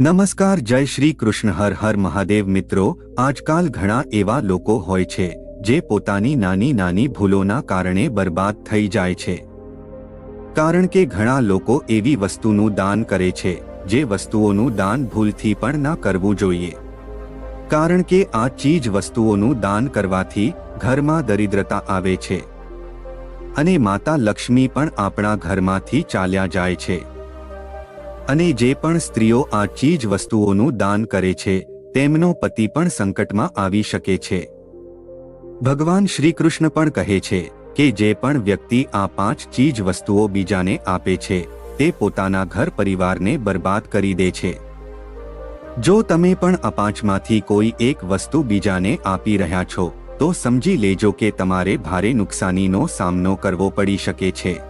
નમસ્કાર, જય શ્રી કૃષ્ણ, હર હર મહાદેવ મિત્રો. આજકાલ ઘણા એવા લોકો હોય છે, જે પોતાની નાની નાની ભૂલોના કારણે બરબાદ થઈ જાય છે. કારણ કે ઘણા લોકો એવી વસ્તુનું દાન કરે છે, જે વસ્તુઓનું દાન ભૂલથી પણ ના કરવું જોઈએ. કારણ કે આ ચીજ વસ્તુઓનું દાન કરવાથી ઘરમાં દરિદ્રતા આવે છે. અને માતા લક્ષ્મી પણ આપણા ઘરમાંથી ચાલ્યા જાય છે. અને જે પણ સ્ત્રીઓ આ ચીજ વસ્તુઓનું દાન કરે છે, તેમનો પતિ પણ સંકટમાં આવી શકે છે. ભગવાન શ્રી કૃષ્ણ પણ કહે છે કે જે પણ વ્યક્તિ આ પાંચ ચીજ વસ્તુઓ બીજાને આપે છે, તે પોતાના ઘર પરિવારને બરબાદ કરી દે છે. જો તમે પણ આ પાંચમાંથી કોઈ એક વસ્તુ બીજાને આપી રહ્યા છો, તો સમજી લેજો કે તમારે ભારે નુકસાનીનો સામનો કરવો પડી શકે છે.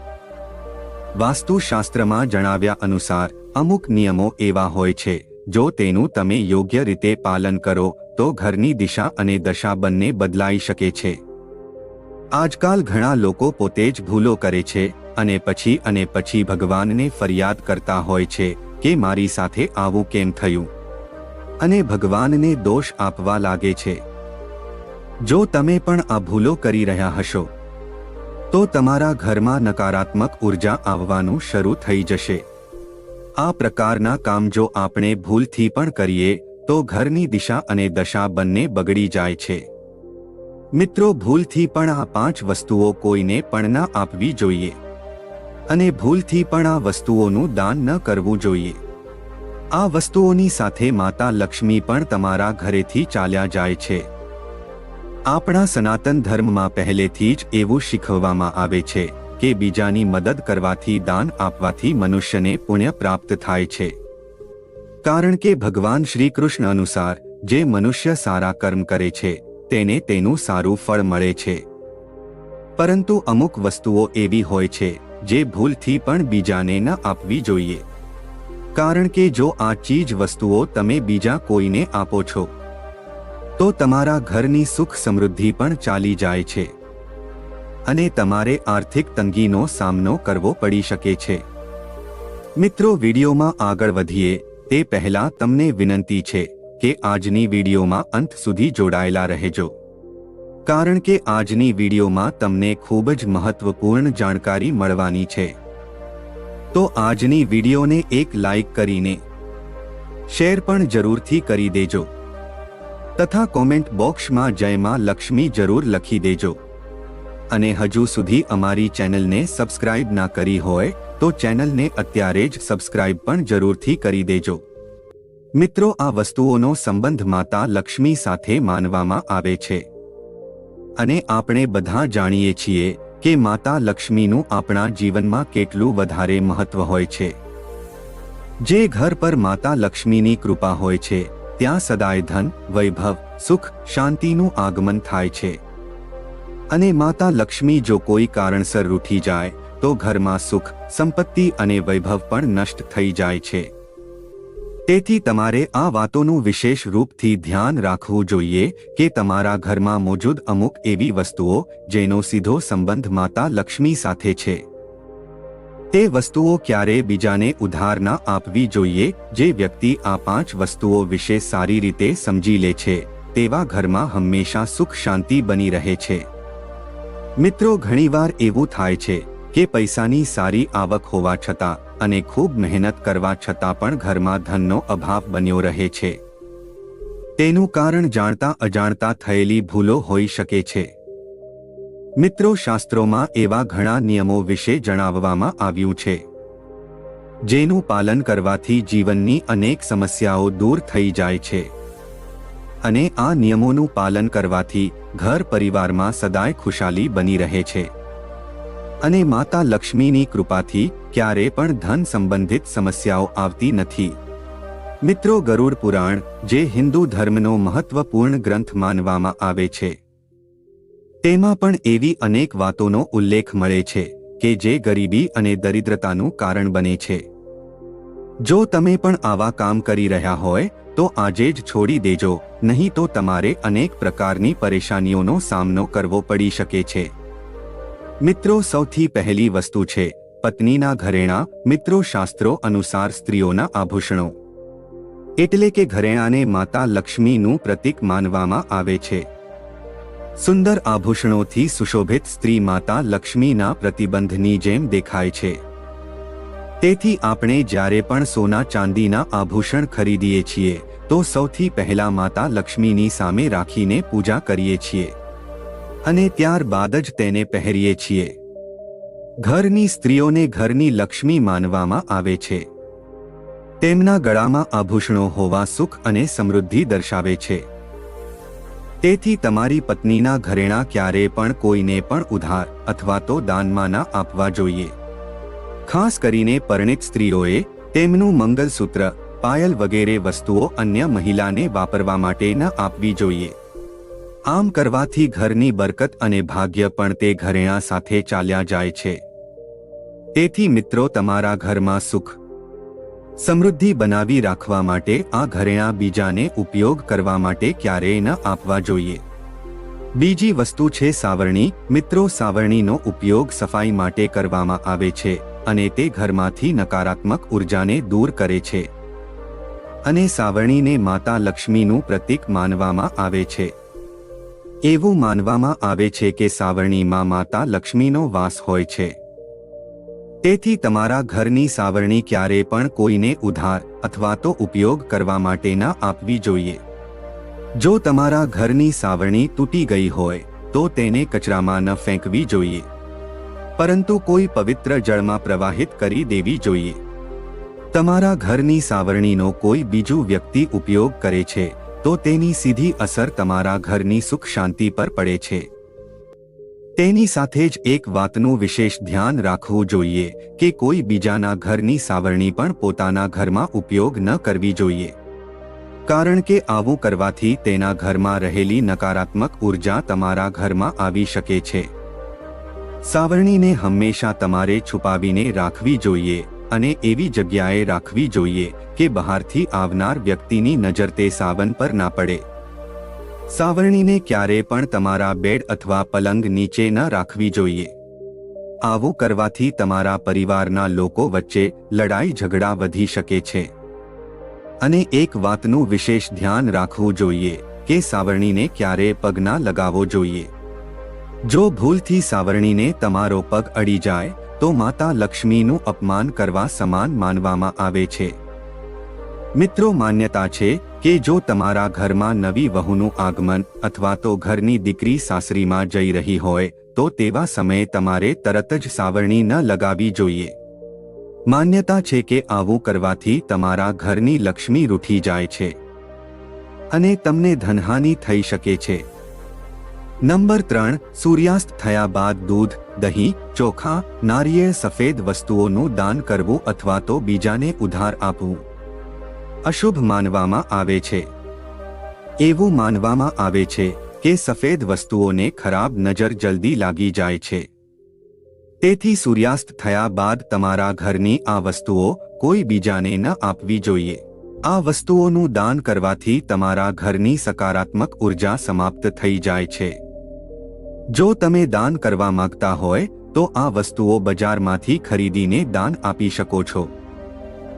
વાસ્તુશાસ્ત્રમાં જણાવ્યા અનુસાર અમુક નિયમો એવા હોય છે, જો તેનું તમે યોગ્ય રીતે પાલન કરો, તો ઘરની દિશા અને દશા બંને બદલાઈ શકે છે. આજકાલ ઘણા લોકો પોતે જ ભૂલો કરે છે, અને પછી અને પછી ભગવાનને ફરિયાદ કરતા હોય છે, કે મારી સાથે આવું કેમ થયું? અને ભગવાનને દોષ આપવા લાગે છે. જો તમે પણ આ ભૂલો કરી રહ્યા હશો, તો તમારા ઘરમાં નકારાત્મક ઊર્જા આવવાનું શરૂ થઈ જશે. આ પ્રકારના કામ જો આપણે ભૂલથી પણ કરીએ, તો ઘરની દિશા અને દશા બંને બગડી જાય છે. મિત્રો, ભૂલથી પણ આ પાંચ વસ્તુઓ કોઈને પણ ન આપવી જોઈએ. અને ભૂલથી પણ આ વસ્તુઓનું દાન ન કરવું જોઈએ. આ વસ્તુઓની સાથે માતા લક્ષ્મી પણ તમારા ઘરેથી ચાલ્યા જાય છે. આપણા સનાતન ધર્મમાં પહેલેથી જ એવું શીખવવામાં આવે છે. કે બીજાની મદદ કરવાથી દાન આપવાથી મનુષ્યને પુણ્ય પ્રાપ્ત થાય છે. કારણ કે ભગવાન શ્રી કૃષ્ણ અનુસાર, જે મનુષ્ય સારા કર્મ કરે છે, તેને તેનું સારું ફળ મળે છે. પરંતુ અમુક વસ્તુઓ એવી હોય છે, જે ભૂલથી પણ બીજાને ન આપવી જોઈએ. કારણ કે જો આ ચીજ વસ્તુઓ તમે બીજા કોઈને આપો છો, તો તમારા ઘરની સુખ સમૃદ્ધિ પણ ચાલી જાય છે. અને તમારે આર્થિક તંગીનો સામનો કરવો પડી શકે છે. મિત્રો, વિડીયોમાં આગળ વધીએ, તે પહેલાં તમને વિનંતી છે કે આજની વિડીયોમાં અંત સુધી જોડાયેલા રહેજો. કારણ કે આજની વિડીયોમાં તમને ખૂબ જ મહત્વપૂર્ણ જાણકારી મળવાની છે. તો આજની વિડીયોને એક લાઈક કરીને શેર પણ જરૂરથી કરી દેજો. તથા કોમેન્ટ બોક્સમાં જયમાં લક્ષ્મી જરૂર લખી દેજો. અને હજુ સુધી અમારી ચેનલને સબસ્ક્રાઇબ ના કરી હોય, તો ચેનલને અત્યારે જ સબસ્ક્રાઇબ પણ જરૂરથી કરી દેજો. મિત્રો, આ વસ્તુઓનો સંબંધ માતા લક્ષ્મી સાથે માનવામાં આવે છે. અને આપણે બધા જાણીએ છીએ કે માતા લક્ષ્મીનું આપણા જીવનમાં કેટલું વધારે મહત્વ હોય છે. જે ઘર પર માતા લક્ષ્મીની કૃપા હોય છે, ત્યાં સદાય ધન, વૈભવ, સુખ, શાંતિનું આગમન થાય છે. અને માતા લક્ષ્મી જો કોઈ કારણસર રૂઠી જાય, તો ઘરમાં સુખ, સંપત્તિ અને વૈભવ પણ નષ્ટ થઈ જાય છે. તેથી તમારે આ વાતોનું વિશેષ રૂપથી ધ્યાન રાખવું જોઈએ કે તમારા ઘરમાં મોજૂદ અમુક એવી વસ્તુઓ જેનો સીધો સંબંધ માતા લક્ષ્મી સાથે છે. તે વસ્તુઓ ક્યારે બીજાને ઉધાર ના આપવી જોઈએ, જે વ્યક્તિ આ પાંચ વસ્તુઓ વિશે સારી રીતે સમજી લે છે, તેવા ઘરમાં હંમેશા સુખ શાંતિ બની રહે છે. મિત્રો, ઘણીવાર એવું થાય છે કે પૈસાની સારી આવક હોવા છતાં અને ખૂબ મહેનત કરવા છતાં પણ ઘરમાં ધનનો અભાવ બન્યો રહે છે. તેનું કારણ જાણતા અજાણતા થયેલી ભૂલો હોઈ શકે છે. મિત્રો, શાસ્ત્રોમાં એવા ઘણા નિયમો વિશે જણાવવામાં આવ્યું છે. જેનું પાલન કરવાથી જીવનની અનેક સમસ્યાઓ દૂર થઈ જાય છે. અને આ નિયમોનું પાલન કરવાથી ઘર પરિવારમાં સદાય ખુશાલી બની રહે છે. અને માતા લક્ષ્મીની કૃપાથી ક્યારે પણ ધન સંબંધિત સમસ્યાઓ આવતી નથી. મિત્રો ગરુડ પુરાણ, જે હિન્દુ ધર્મનો મહત્વપૂર્ણ ગ્રંથ માનવામાં આવે છે. તેમાં પણ એવી અનેક વાતોનો ઉલ્લેખ મળે છે, કે જે ગરીબી અને દરિદ્રતાનું કારણ બને છે. જો તમે પણ આવા કામ કરી રહ્યા હોય તો આજે જ છોડી દેજો, નહીં તો તમારે અનેક પ્રકારની પરેશાનીઓનો સામનો કરવો પડી શકે છે. મિત્રો, સૌથી પહેલી વસ્તુ છે, પત્નીના ઘરેણા, મિત્રો શાસ્ત્રો અનુસાર સ્ત્રીઓના આભૂષણો. એટલે કે ઘરેણાને માતા લક્ષ્મીનું પ્રતીક માનવામાં આવે છે. સુંદર આભૂષણોથી સુશોભિત સ્ત્રી માતા લક્ષ્મીના પ્રતિબંધની જેમ દેખાય છે. તેથી આપણે જ્યારે પણ સોના ચાંદીના આભૂષણ ખરીદીએ છીએ, તો સૌથી પહેલા માતા લક્ષ્મીની સામે રાખીને પૂજા કરીએ છીએ. અને ત્યારબાદ જ તેને પહેરીએ છીએ. ઘરની સ્ત્રીઓને ઘરની લક્ષ્મી માનવામાં આવે છે. તેમના ગળામાં આભૂષણો હોવા સુખ અને સમૃદ્ધિ દર્શાવે છે. તેથી તમારી પત્નીના ઘરેણાં ક્યારે પણ કોઈને પણ ઉધાર અથવા તો દાનમાં ના આપવા જોઈએ. ખાસ કરીને પરણિત સ્ત્રીઓએ તેમનું મંગલસૂત્ર, પાયલ વગેરે વસ્તુઓ અન્ય મહિલાને વાપરવા માટે ન આપવી જોઈએ. આમ કરવાથી ઘરની બરકત અને ભાગ્ય પણ તે ઘરેણા સાથે ચાલ્યા જાય છે. તેથી મિત્રો તમારા ઘરમાં સુખ, સમૃદ્ધિ બનાવી રાખવા માટે આ ઘરેણા બીજાને ઉપયોગ કરવા માટે ક્યારેય ન આપવા જોઈએ. બીજી વસ્તુ છે સાવરણી. મિત્રો, સાવરણીનો ઉપયોગ સફાઈ માટે કરવામાં આવે છે. અને તે ઘરમાંથી નકારાત્મક ઉર્જાને દૂર કરે છે. અને સાવરણીને માતા લક્ષ્મીનું પ્રતીક માનવામાં આવે છે. એવું માનવામાં આવે છે કે સાવરણીમાં માતા લક્ષ્મીનો વાસ હોય છે. તેથી તમારા ઘરની સાવરણી ક્યારે પણ કોઈને ઉધાર અથવા તો ઉપયોગ કરવા માટે ના આપવી જોઈએ. જો તમારા ઘરની સાવરણી તૂટી ગઈ હોય, તો તેને કચરામાં ન ફેંકવી જોઈએ. પરંતુ કોઈ પવિત્ર જળમાં પ્રવાહિત કરી દેવી જોઈએ. તમારા ઘરની સાવરણીનો કોઈ બીજું વ્યક્તિ ઉપયોગ કરે છે, તો તેની સીધી અસર તમારા ઘરની સુખ શાંતિ પર પડે છે. તેની સાથે જ એક વાતનું વિશેષ ધ્યાન રાખવું જોઈએ, કે કોઈ બીજાના ઘરની સાવરણી પણ પોતાના ઘરમાં ઉપયોગ ન કરવી જોઈએ. કારણ કે આવું કરવાથી તેના ઘરમાં રહેલી નકારાત્મક ઊર્જા તમારા ઘરમાં આવી શકે છે. સાવરણીને હંમેશા તમારે છુપાવીને રાખવી જોઈએ અને એવી જગ્યાએ રાખવી જોઈએ કે બહારથી આવનાર વ્યક્તિની નજર તે સાવન પર ના પડે. સાવરણીને ક્યારે પણ તમારા બેડ અથવા પલંગ નીચે ન રાખવી જોઈએ. આવું કરવાથી તમારા પરિવારના લોકો વચ્ચે લડાઈ ઝઘડા વધી શકે છે. અને એક વાતનું વિશેષ ધ્યાન રાખવું જોઈએ કે સાવરણીને ક્યારે પગ ના લગાવવો જોઈએ. જો ભૂલથી સાવરણીને તમારો પગ અડી જાય, તો માતા લક્ષ્મીનું અપમાન કરવા સમાન માનવામાં આવે છે. મિત્રો માન્યતા છે કે જો તમારા ઘરમાં નવી વહુનું આગમન અથવા તો ઘરની દીકરી સાસરીમાં જઈ રહી હોય, તો તેવા સમયે તમારે તરત જ સાવરણી ન લગાવી જોઈએ. માન્યતા છે કે આવું કરવાથી તમારા ઘરની લક્ષ્મી રૂઠી જાય છે. અને તમને ધનહાનિ થઈ શકે છે. નંબર ત્રણ, સૂર્યાસ્ત થયા બાદ દૂધ, દહીં, ચોખા, નારિયેળ સફેદ વસ્તુઓનું દાન કરવું અથવા તો બીજાને ઉધાર આપવું. અશુભ માનવામાં આવે છે. એવું માનવામાં આવે છે કે સફેદ વસ્તુઓને ખરાબ નજર જલ્દી લાગી જાય છે. તેથી સૂર્યાસ્ત થયા બાદ તમારા ઘરની આ વસ્તુઓ કોઈ બીજાને ન આપવી જોઈએ. આ વસ્તુઓનું દાન કરવાથી તમારા ઘરની સકારાત્મક ઊર્જા સમાપ્ત થઈ જાય છે. જો તમે દાન કરવા માંગતા હોય, તો આ વસ્તુઓ બજારમાંથી ખરીદીને દાન આપી શકો છો.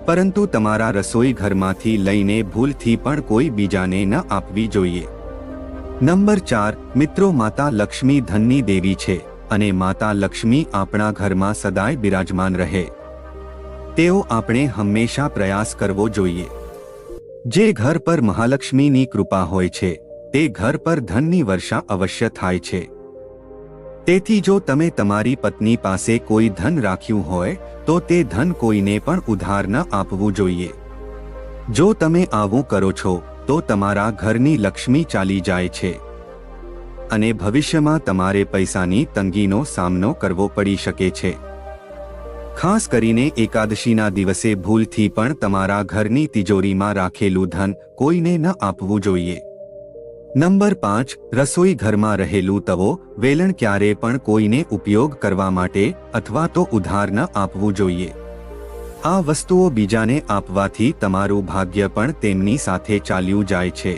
પરંતુ તમારા રસોઈ ઘરમાંથી લઈને ભૂલથી પણ કોઈ બીજાને ન આપવી જોઈએ. નંબર ચાર, મિત્રો માતા લક્ષ્મી ધનની દેવી છે અને માતા લક્ષ્મી આપણા ઘરમાં સદાય બિરાજમાન રહે. તેઓ આપણે હંમેશા પ્રયાસ કરવો જોઈએ. જે ઘર પર મહાલક્ષ્મીની કૃપા હોય છે, તે ઘર પર ધનની વર્ષા અવશ્ય થાય છે. તેથી જો તમે તમારી પત્ની પાસે કોઈ ધન રાખ્યું હોય, તો તે ધન કોઈને પણ ઉધાર ન આપવું જોઈએ. જો તમે આવું કરો છો, તો તમારા ઘરની લક્ષ્મી ચાલી જાય છે. અને ભવિષ્યમાં તમારે પૈસાની તંગીનો સામનો કરવો પડી શકે છે. ખાસ કરીને એકાદશીના દિવસે ભૂલથી પણ તમારા ઘરની તિજોરીમાં રાખેલું ધન કોઈને ન આપવું જોઈએ. નંબર પાંચ, રસોઈ ઘરમાં રહેલું તવો, વેલણ ક્યારે પણ કોઈને ઉપયોગ કરવા માટે અથવા તો ઉધાર ન આપવું જોઈએ. આ વસ્તુઓ બીજાને આપવાથી તમારું ભાગ્ય પણ તેમની સાથે ચાલ્યું જાય છે.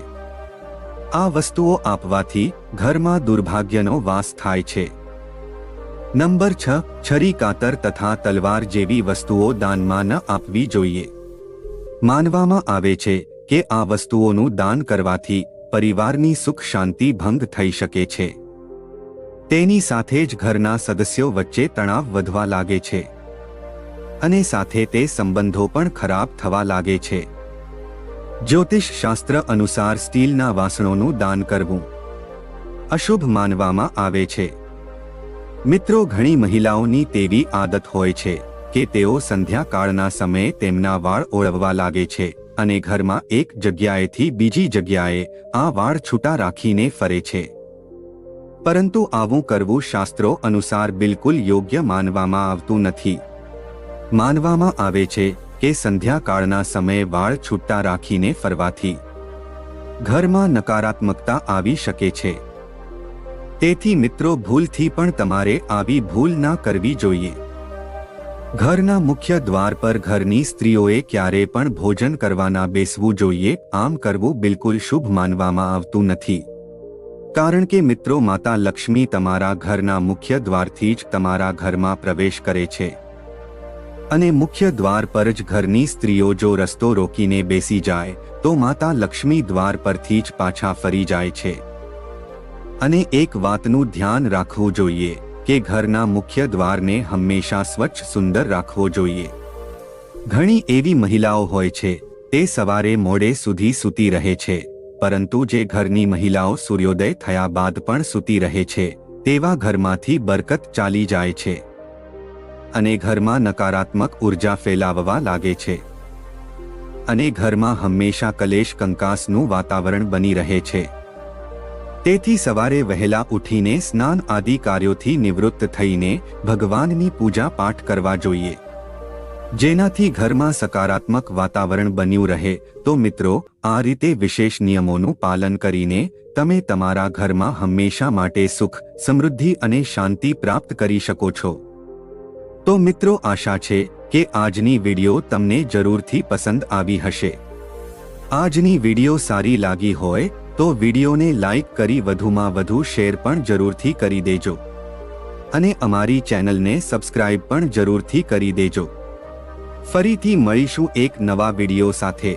આ વસ્તુઓ આપવાથી ઘરમાં દુર્ભાગ્યનો વાસ થાય છે. નંબર છ, છરી કાતર તથા તલવાર જેવી વસ્તુઓ દાનમાં ન આપવી જોઈએ. માનવામાં આવે છે કે આ વસ્તુઓનું દાન કરવાથી પરિવારની સુખ શાંતિ ભંગ થઈ શકે છે. તેની સાથે જ ઘરના સદસ્યો વચ્ચે તણાવ વધવા લાગે છે. અને સાથે તે સંબંધો પણ ખરાબ થવા લાગે છે. જ્યોતિષ શાસ્ત્ર અનુસાર સ્ટીલના વાસણોનું દાન કરવું અશુભ માનવામાં આવે છે. મિત્રો ઘણી મહિલાઓની તેવી આદત હોય છે કે તેઓ સંધ્યાકાળના સમયે તેમના વાળ ઓળવવા લાગે છે. અને ઘરમાં એક જગ્યાએથી બીજી જગ્યાએ આ વાળ છૂટા રાખીને ફરે છે. પરંતુ આવું કરવું શાસ્ત્રો અનુસાર બિલકુલ યોગ્ય માનવામાં આવતું નથી. માનવામાં આવે છે કે સંધ્યાકાળના સમયે વાળ છૂટા રાખીને ફરવાથી ઘરમાં નકારાત્મકતા આવી શકે છે. તેથી મિત્રો ભૂલથી પણ તમારે આવી ભૂલ ના કરવી જોઈએ. ઘરના મુખ્ય દ્વાર પર ઘરની સ્ત્રીઓએ ક્યારે પણ ભોજન કરવાના બેસવું જોઈએ, આમ કરવું બિલકુલ શુભ માનવામાં આવતું નથી. કારણ કે મિત્રો, માતા લક્ષ્મી તમારા ઘરના મુખ્ય દ્વારથી જ તમારા ઘરમાં પ્રવેશ કરે છે. અને મુખ્ય દ્વાર પર જ ઘરની સ્ત્રીઓ જો રસ્તો રોકીને બેસી જાય, તો માતા લક્ષ્મી દ્વાર પરથી જ પાછા ફરી જાય છે. અને એક વાતનું ધ્યાન રાખવું જોઈએ. કે ઘરના મુખ્ય દ્વારને હંમેશા સ્વચ્છ સુંદર રાખવો જોઈએ. ઘણી એવી મહિલાઓ હોય છે, તે સવારે મોડે સુધી સૂતી રહે છે, પરંતુ જે ઘરની મહિલાઓ સૂર્યોદય થયા બાદ પણ સૂતી રહે છે, તેવા ઘરમાંથી બરકત ચાલી જાય છે. અને ઘરમાં નકારાત્મક ઊર્જા ફેલાવવા લાગે છે. અને ઘરમાં હંમેશા કલેશ કંકાસનું વાતાવરણ બની રહે છે. તેથી સવારે વહેલા ઉઠીને સ્નાન આદિ કાર્યોથી નિવૃત્ત થઈને ભગવાનની પૂજા પાઠ કરવા જોઈએ. જેનાથી ઘરમાં સકારાત્મક વાતાવરણ બન્યું રહે, તો મિત્રો, આ રીતે વિશેષ નિયમોનું પાલન કરીને તમે તમારા ઘરમાં હંમેશા માટે સુખ, સમૃદ્ધિ અને શાંતિ પ્રાપ્ત કરી શકો છો. તો મિત્રો, આશા છે કે આજની વીડિયો તમને જરૂરથી પસંદ આવી હશે. આજની વીડિયો સારી લાગી હોય તો વિડીયોને લાઇક કરી વધુમાં વધુ શેર પણ જરૂરથી કરી દેજો. અને અમારી ચેનલને સબસ્ક્રાઇબ પણ જરૂરથી કરી દેજો. ફરીથી મળીશું એક નવા વીડિયો સાથે.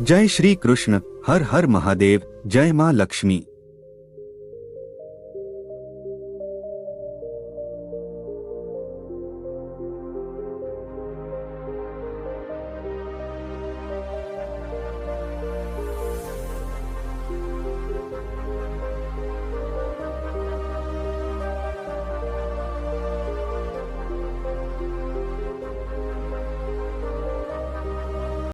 જય શ્રી કૃષ્ણ, હર હર મહાદેવ, જય માં લક્ષ્મી.